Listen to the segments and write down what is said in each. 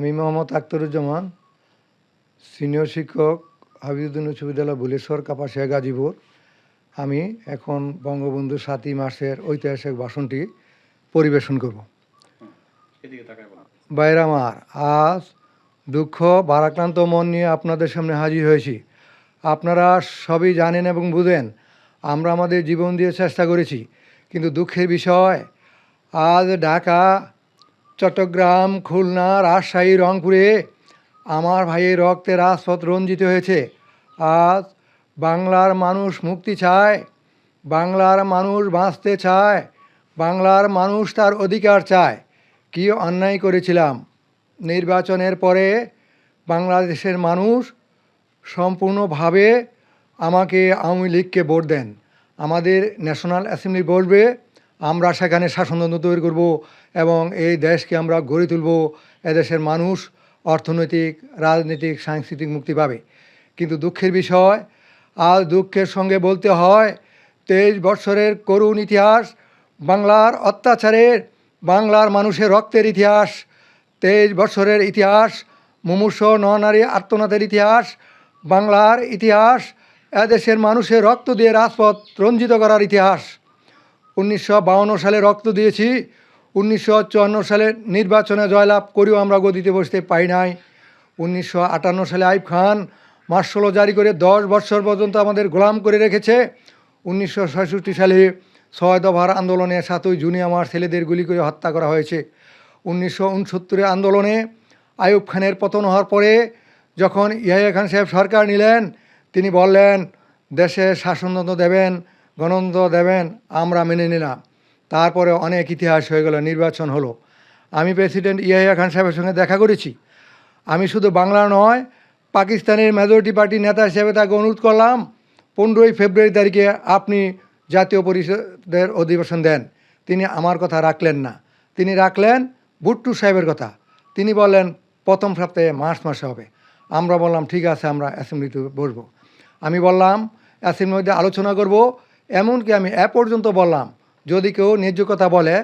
আমি মোহাম্মদ আখতারুজ্জামান সিনিয়র শিক্ষক হাবিবুদ্দিন উচ্চ বিদ্যালয় বুলেশ্বর কাপাসিয়া গাজীপুর। আমি এখন বঙ্গবন্ধু সাতই মাসের ঐতিহাসিক ভাষণটি পরিবেশন করব। এদিকে তাকায় বলো বাইরে আমার আজ দুঃখ ভারাক্রান্ত মন নিয়ে আপনাদের সামনে হাজির হয়েছি। আপনারা সবই জানেন এবং বুঝেন আমরা আমাদের জীবন দিয়ে চেষ্টা করেছি। কিন্তু দুঃখের বিষয় আজ ঢাকা চট্টগ্রাম, খুলনা, রাজশাহী, রংপুরে আমার ভাইয়ের রক্তে রাজপথ রঞ্জিত হয়েছে। আজ বাংলার মানুষ মুক্তি চায়, বাংলার মানুষ বাঁচতে চায়, বাংলার মানুষ তার অধিকার চায়। কী অন্যায় করেছিলাম? নির্বাচনের পরে বাংলাদেশের মানুষ সম্পূর্ণভাবে আমাকে আওয়ামী লীগকে ভোট দেন। আমাদের ন্যাশনাল অ্যাসেম্বলি বলবে আমরা সেখানে শাসনতন্ত্র তৈরি করব এবং এই দেশকে আমরা গড়ে তুলব, এদেশের মানুষ অর্থনৈতিক, রাজনৈতিক, সাংস্কৃতিক মুক্তি পাবে। কিন্তু দুঃখের বিষয়, আজ দুঃখের সঙ্গে বলতে হয়, তেইশ বৎসরের করুণ ইতিহাস, বাংলার অত্যাচারের, বাংলার মানুষের রক্তের ইতিহাস, তেইশ বছরের ইতিহাস, মুমূর্ষ ননারী আত্মনাথের ইতিহাস, বাংলার ইতিহাস, এদেশের মানুষের রক্ত দিয়ে রাজপথ রঞ্জিত করার ইতিহাস। উনিশশো সালে রক্ত দিয়েছি। উনিশশো চুয়ান্ন সালে নির্বাচনে জয়লাভ করেও আমরা গদিতে বসতে পাই নাই। উনিশশো আটান্ন সালে আইব খান মার্শাল জারি করে দশ বছর পর্যন্ত আমাদের গোলাম করে রেখেছে। উনিশশো সালে ছয় দফার আন্দোলনে সাতই জুনে আমার ছেলেদের গুলি করে হত্যা করা হয়েছে। উনিশশো আন্দোলনে আইয়ুব খানের পতন হওয়ার পরে যখন ইয়াহিয়া খান সাহেব সরকার নিলেন, তিনি বললেন, দেশে শাসনতন্ত্র দেবেন গণতন্ত্র দেবেন, আমরা মেনে নিলাম। তারপরে অনেক ইতিহাস হয়ে গেল, নির্বাচন হলো। আমি প্রেসিডেন্ট ইয়াহিয়া খান সাহেবের সঙ্গে দেখা করেছি। আমি শুধু বাংলা নয়, পাকিস্তানের মেজরিটি পার্টি নেতা হিসেবে তাকে অনুরোধ করলাম, পনেরোই ফেব্রুয়ারি তারিখে আপনি জাতীয় পরিষদের অধিবেশন দেন। তিনি আমার কথা রাখলেন না। তিনি রাখলেন ভুট্টু সাহেবের কথা। তিনি বললেন, প্রথম সপ্তাহে মার্চ মাসে হবে। আমরা বললাম, ঠিক আছে, আমরা অ্যাসেম্বলিতে বসবো। আমি বললাম, অ্যাসেম্বলির মধ্যে আলোচনা করব এমনকি আমি এ পর্যন্ত বললাম, যদি কেউ ন্যায্য কথা বলে,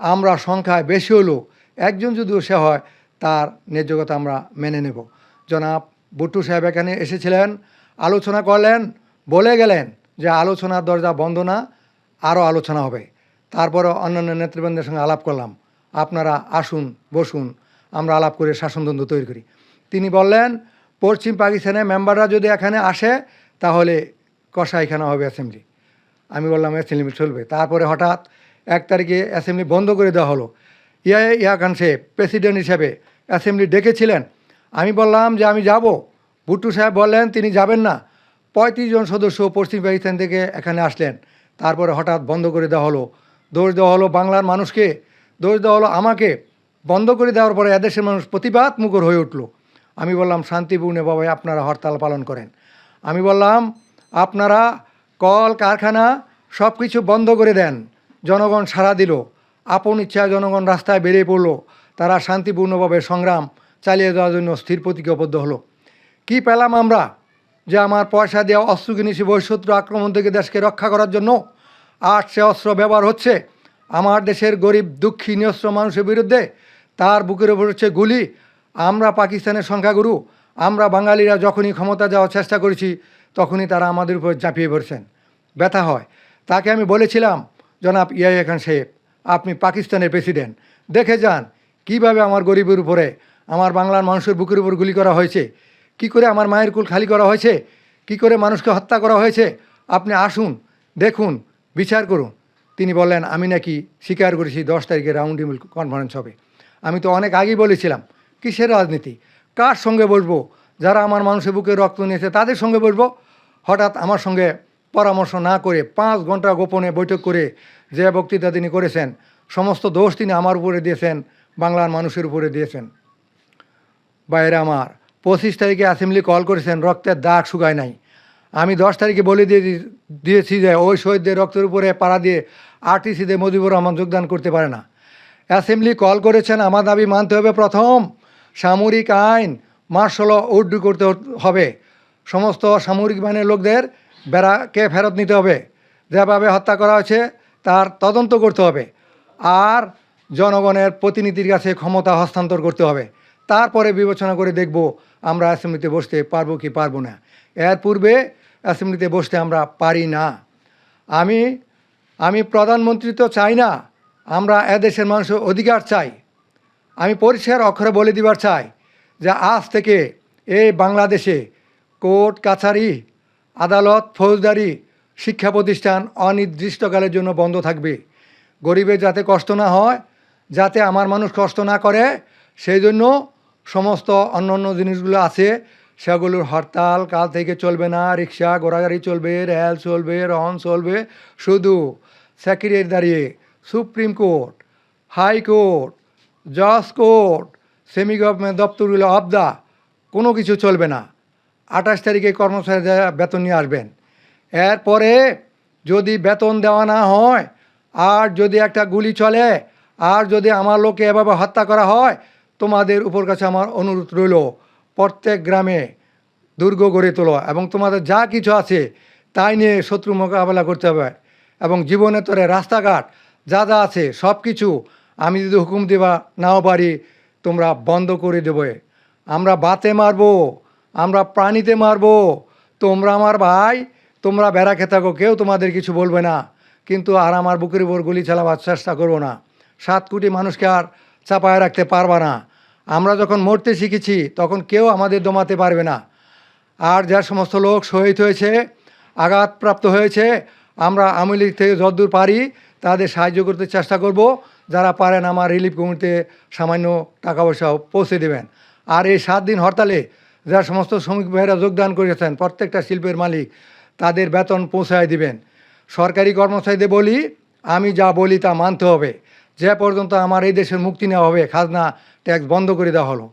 আমরা সংখ্যায় বেশি হলেও একজন যদিও সে হয়, তার ন্যায্য কথা আমরা মেনে নেব। জনাব বুট্টু সাহেব এখানে এসেছিলেন, আলোচনা করলেন, বলে গেলেন যে আলোচনার দরজা বন্ধ না, আরও আলোচনা হবে। তারপরে অন্যান্য নেতৃবৃন্দের সঙ্গে আলাপ করলাম। আপনারা আসুন, বসুন, আমরা আলাপ করে শাসনতন্ত্র তৈরি করি। তিনি বললেন, পশ্চিম পাকিস্তানের মেম্বাররা যদি এখানে আসে, তাহলে কষাইখানা হবে অ্যাসেম্বলি। আমি বললাম অ্যাসেম্বলি চলবে। তারপরে হঠাৎ এক তারিখে অ্যাসেম্বলি বন্ধ করে দেওয়া হলো। ইয়া ইয়া খান সাহেব, প্রেসিডেন্ট হিসেবে অ্যাসেম্বলি ডেকেছিলেন। আমি বললাম যে, আমি যাব। ভুট্টু সাহেব বললেন, তিনি যাবেন না। পঁয়ত্রিশ জন সদস্য পশ্চিম পাকিস্তান থেকে এখানে আসলেন। তারপরে হঠাৎ বন্ধ করে দেওয়া হলো। দোষ দেওয়া হলো বাংলার মানুষকে। দোষ দেওয়া হলো আমাকে। বন্ধ করে দেওয়ার পরে এদেশের মানুষ প্রতিবাদ মুখর হয়ে উঠল। আমি বললাম শান্তিপূর্ণ বাবা আপনারা হরতাল পালন করেন। আমি বললাম, আপনারা কল, কারখানা সব কিছু বন্ধ করে দেন। জনগণ সাড়া দিল। আপন ইচ্ছায় জনগণ রাস্তায় বেরিয়ে পড়ল। তারা শান্তিপূর্ণভাবে সংগ্রাম চালিয়ে যাওয়ার জন্য স্থির প্রতিজ্ঞাবদ্ধ হলো। কি পেলাম আমরা যে আমার পয়সা দেওয়া অস্ত্র কিনেছি বহিঃশত্রু আক্রমণ থেকে দেশকে রক্ষা করার জন্য? আর সে অস্ত্র ব্যবহার হচ্ছে আমার দেশের গরিব, দুঃখী নিয়স্ত্র মানুষের বিরুদ্ধে? তার বুকের ওপর হচ্ছে গুলি। আমরা পাকিস্তানের সংখ্যাগুরু। আমরা বাঙালিরা যখনই ক্ষমতা যাওয়ার চেষ্টা করেছি তখনই তারা আমাদের উপর ঝাঁপিয়ে পড়ছেন। ব্যথা হয়। তাকে আমি বলেছিলাম, জনাব ইয়াহিয়া খান সাহেব, আপনি পাকিস্তানের প্রেসিডেন্ট। দেখে যান কীভাবে আমার গরিবের উপরে, আমার বাংলার মানুষের বুকের উপর গুলি করা হয়েছে। কি করে আমার মায়ের কুল খালি করা হয়েছে? কি করে মানুষকে হত্যা করা হয়েছে? আপনি আসুন, দেখুন, বিচার করুন। তিনি বললেন, আমি নাকি স্বীকার করেছি দশ তারিখে রাউন্ড টেবিল কনফারেন্স হবে। আমি তো অনেক আগেই বলেছিলাম, কিসের রাজনীতি? কার সঙ্গে বসবো? যারা আমার মানুষের বুকে রক্ত নিয়েছে তাদের সঙ্গে বসবো? হঠাৎ আমার সঙ্গে পরামর্শ না করে পাঁচ ঘণ্টা গোপনে বৈঠক করে যে বক্তৃতা তিনি করেছেন, সমস্ত দোষ তিনি আমার উপরে দিয়েছেন, বাংলার মানুষের উপরে দিয়েছেন। বাইরে আমার, পঁচিশ তারিখে অ্যাসেম্বলি কল করেছেন, রক্তের দাগ শুকায় নাই। আমি দশ তারিখে বলে দিয়ে দিয়েছি যে ওই শহীদদের রক্তের উপরে পাড়া দিয়ে আরটিসিতে মুজিবুর রহমান যোগদান করতে পারে না। অ্যাসেম্বলি কল করেছেন, আমার দাবি মানতে হবে প্রথম সামরিক আইন, মার্শাল উড্ডু করতে হবে। সমস্ত সামরিক বাহিনীর লোকদের বেড়াকে ফেরত নিতে হবে। যেভাবে হত্যা করা হয়েছে, তার তদন্ত করতে হবে। আর জনগণের প্রতিনিধির কাছে ক্ষমতা হস্তান্তর করতে হবে। তারপরে বিবেচনা করে দেখব আমরা অ্যাসেম্বলিতে বসতে পারব কি পারব না। এর পূর্বে অ্যাসেম্বলিতে বসতে আমরা পারি না। আমি আমি প্রধানমন্ত্রী তো চাই না, আমরা এদেশের মানুষের অধিকার চাই। আমি পরিষ্কার অক্ষরে বলে দিবার চাই যে আজ থেকে এই বাংলাদেশে কোর্ট, কাছারি, আদালত, ফৌজদারি, শিক্ষা প্রতিষ্ঠান অনির্দিষ্টকালের জন্য বন্ধ থাকবে। গরিবের যাতে কষ্ট না হয়, যাতে আমার মানুষ কষ্ট না করে, সেই জন্য সমস্ত অন্য অন্য জিনিসগুলো আছে, সেগুলোর হরতাল কাল থেকে চলবে না, রিক্সা, ঘোড়াগাড়ি চলবে, রেল চলবে, রহন চলবে, শুধু সেক্রেটারি দাঁড়িয়ে সুপ্রিম কোর্ট হাইকোর্ট জজ কোর্ট সেমি গভর্নমেন্ট দপ্তরগুলো অফ দা, কোনো কিছু চলবে না। আঠাশ তারিখে কর্মচারীরা বেতন নিয়ে আসবেন। এরপরে যদি বেতন দেওয়া না হয়, আর যদি একটা গুলি চলে, আর যদি আমার লোকে এভাবে হত্যা করা হয়, তোমাদের উপর কাছে আমার অনুরোধ রইল, প্রত্যেক গ্রামে দুর্গ গড়ে তোলো এবং তোমাদের যা কিছু আছে তাই নিয়ে শত্রু মোকাবেলা করতে হবে এবং জীবনের তরে রাস্তাঘাট যা যা আছে সব কিছু আমি যদি হুকুম দেবা নাও পারি, তোমরা বন্ধ করে দেবে। আমরা বাতে মারবো। আমরা প্রাণীতে মারবো। তোমরা আমার ভাই, তোমরা বেড়া খেতে থাকো কেউ তোমাদের কিছু বলবে না। কিন্তু আর আমার বুকের উপর গুলি চালাবার চেষ্টা করব না। সাত কোটি মানুষকে আর চাপায় রাখতে পারবা না। আমরা যখন মরতে শিখেছি, তখন কেউ আমাদের দমাতে পারবে না। আর যা সমস্ত লোক শহীদ হয়েছে, আঘাতপ্রাপ্ত হয়েছে, আমরা আওয়ামী লীগ থেকে যতদূর পারি, তাদের সাহায্য করতে চেষ্টা করব। যারা পারেন, আমার রিলিফ কমিটিতে সামান্য টাকা পয়সা পৌঁছে দেবেন। আর এই সাত দিন হরতালে যারা সমস্ত শ্রমিক ভাইয়েরা যোগদান করেছেন, প্রত্যেকটা শিল্পের মালিক, তাদের বেতন পৌঁছায় দিবেন। সরকারি কর্মচারীদের বলি, আমি যা বলি তা মানতে হবে। যে পর্যন্ত আমার এই দেশের মুক্তি নেওয়া হবে, খাজনা ট্যাক্স বন্ধ করে দেওয়া হলো।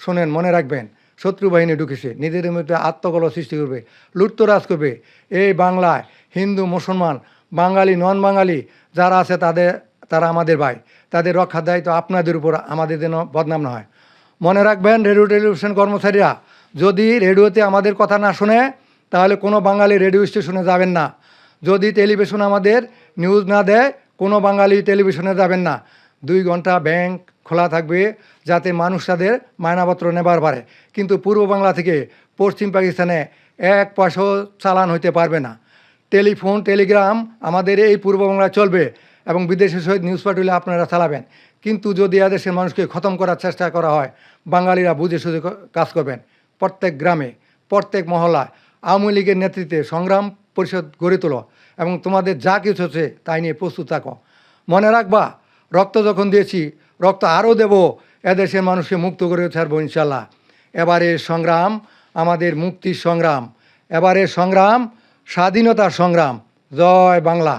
শোনেন, মনে রাখবেন, শত্রু বাহিনী ঢুকেছে, নিজেদের মধ্যে আত্মকলহ সৃষ্টি করবে, লুটতরাজ করবে। এই বাংলায় হিন্দু, মুসলমান, বাঙালি নন বাঙালি যারা আছে তাদের, তারা আমাদের ভাই। তাদের রক্ষার দায়িত্ব আপনাদের উপর, আমাদের যেন বদনাম না হয়। মনে রাখবেন, রেডিও টেলিভিশন কর্মচারীরা, যদি রেডিওতে আমাদের কথা না শুনে, তাহলে কোনো বাঙালি রেডিও স্টেশনে যাবেন না। যদি টেলিভিশন আমাদের নিউজ না দেয়, কোনো বাঙালি টেলিভিশনে যাবেন না। দুই ঘণ্টা ব্যাংক খোলা থাকবে, যাতে মানুষ তাদের মায়নাপত্র নেবার পারে। কিন্তু পূর্ব বাংলা থেকে পশ্চিম পাকিস্তানে এক পয়সাও চালান হইতে পারবে না। টেলিফোন, টেলিগ্রাম আমাদের এই পূর্ব বাংলায় চলবে। এবং বিদেশের সহিত নিউজ পাঠিয়ে আপনারা চালাবেন। কিন্তু যদি এদেশের মানুষকে খতম করার চেষ্টা করা হয়, বাঙালিরা বুঝে সুঝে কাজ করবেন। প্রত্যেক গ্রামে, প্রত্যেক মহলায় আওয়ামী লীগের নেতৃত্বে সংগ্রাম পরিষদ গড়ে তোলো এবং তোমাদের যা কিছু হচ্ছে তাই নিয়ে প্রস্তুত থাকো। মনে রাখবা, রক্ত যখন দিয়েছি, রক্ত আরও দেব, এদেশের মানুষকে মুক্ত করে ছাড়বো ইনশাল্লাহ এবারের সংগ্রাম, আমাদের মুক্তির সংগ্রাম। এবারের সংগ্রাম, স্বাধীনতার সংগ্রাম। জয় বাংলা।